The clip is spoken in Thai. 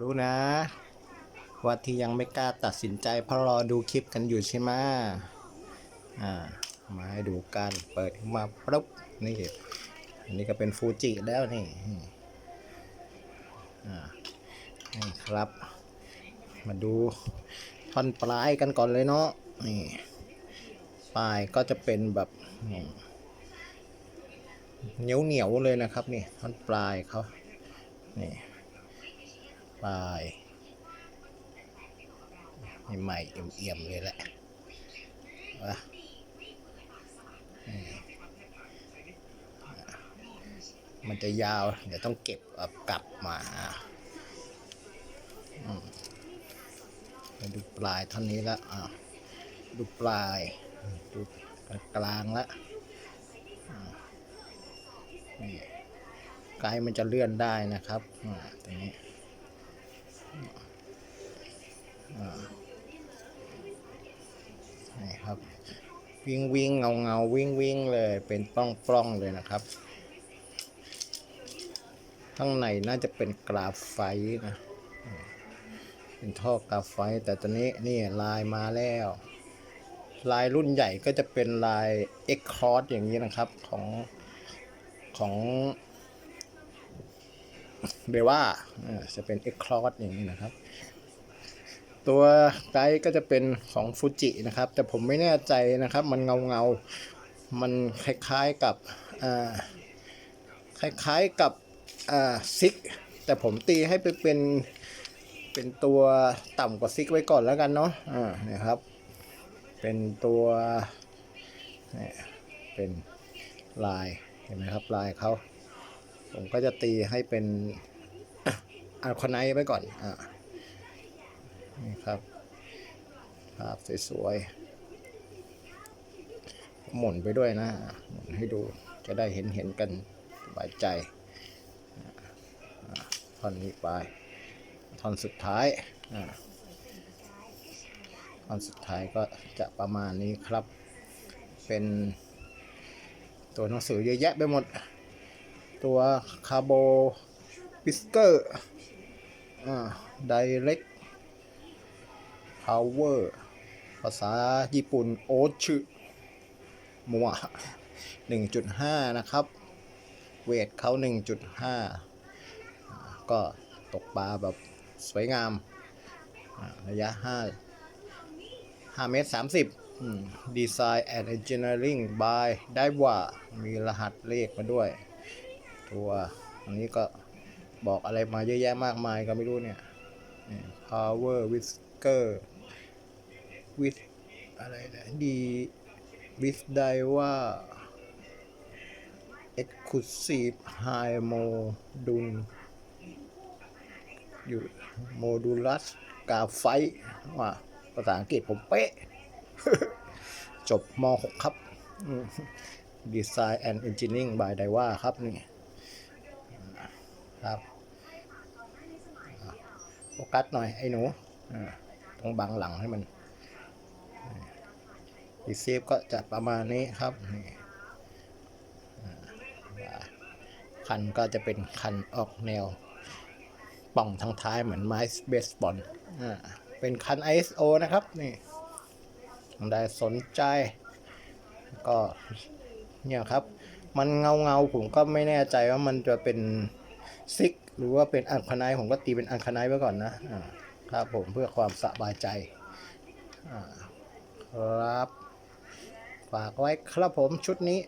รู้นะ ว่าที่ยังไม่กล้าตัดสินใจเพราะรอดูคลิปกันอยู่ใช่ไหมอ่า มาให้ดูกัน เปิดมาปุ๊บนี่อันนี้ก็เป็นฟูจิแล้วนี่อ่านี่ครับ มาดูท่อนปลายกันก่อนเลยเนาะนี่ปลายก็จะเป็นแบบเหนียวเหนียวเลยนะครับนี่ท่อนปลายเขานี่ ปลายใหม่ๆเอี่ยมๆเลยแหละวะมันจะยาว เดี๋ยวต้องเก็บกลับมามาดูปลายเท่านี้แล้วอะดูปลาย ดูกลางแล้วนี่ไกด์มันจะเลื่อนได้นะครับอ่าตรงนี้ นี่ครับ วิ่งวิ่งเงาเงาวิ่งวิ่งเลย เป็นปล้องปล้องเลยนะครับ ข้างในน่าจะเป็นกราฟไฟนะ เป็นท่อกราฟไฟ แต่ตอนนี้นี่ลายมาแล้ว ลายรุ่นใหญ่ก็จะเป็นลาย X Cross อย่างนี้นะครับของของ เบว่าจะเป็น X Cross อย่างนี้นะครับ ตัวไกด์ก็จะเป็นของฟูจินะครับ แต่ผมไม่แน่ใจนะครับ มันเงาเงามันคล้ายๆกับคล้ายๆกับซิกแต่ผมตีให้ไปเป็นเป็นตัวต่ำกว่าซิกไว้ก่อนแล้วกันเนาะอ่าเนี่ยครับ เป็นตัวเนี่ยเป็นลายเห็นไหมครับลายเขาผมก็จะตีให้เป็น อาคอนไนไว้ก่อนอ่านี่ครับภาพสวยๆหมุนไปด้วยนะหมุนให้ดูจะได้เห็นเห็นๆกันสบายใจท่อนนี้ไปท่อนสุดท้ายท่อนสุดท้ายก็จะประมาณนี้ครับ เป็นตัวหนังสือเยอะแยะไปหมด ตัวคาร์โบบิสเกอร์ อ่าไดเรก power ภาษาญี่ปุ่นโอชมัว1.5 นะครับ เวทเขา 1.5 ก็ตกปลาแบบสวยงาม ระยะ 5 5 เมตร 30 Design and Engineering by ได้ว่ามีรหัสเลขมาด้วย ตัวอันนี้ก็ บอกอะไรมาเยอะแยะมากมายก็ไม่รู้เนี่ย power whisker with อะไรนะดี with ได้ว่า exclusive high module อยู่ modulus กาไฟว่าภาษาอังกฤษผมเป๊ะ จบม .6 ครับ Design and Engineering by ไดว่าครับนี่ครับ โฟกัสหน่อยไอ้หนูต้องบังหลังให้มันรีเซฟก็จะประมาณนี้ครับนี่คันก็จะเป็นคันออกแนว ป่องทางท้ายเหมือนไม้เบสบอลเป็นคัน ISO นะครับนี่ทางใดสนใจ ก็เนี่ยครับ มันเงาเงาๆผมก็ไม่แน่ใจว่ามันจะเป็นซิก หรือว่าเป็นอังคานายผมก็ตีเป็นอังคานายไว้ก่อนนะครับผมเพื่อความสบายใจครับ ฝากไว้ครับผมชุดนี้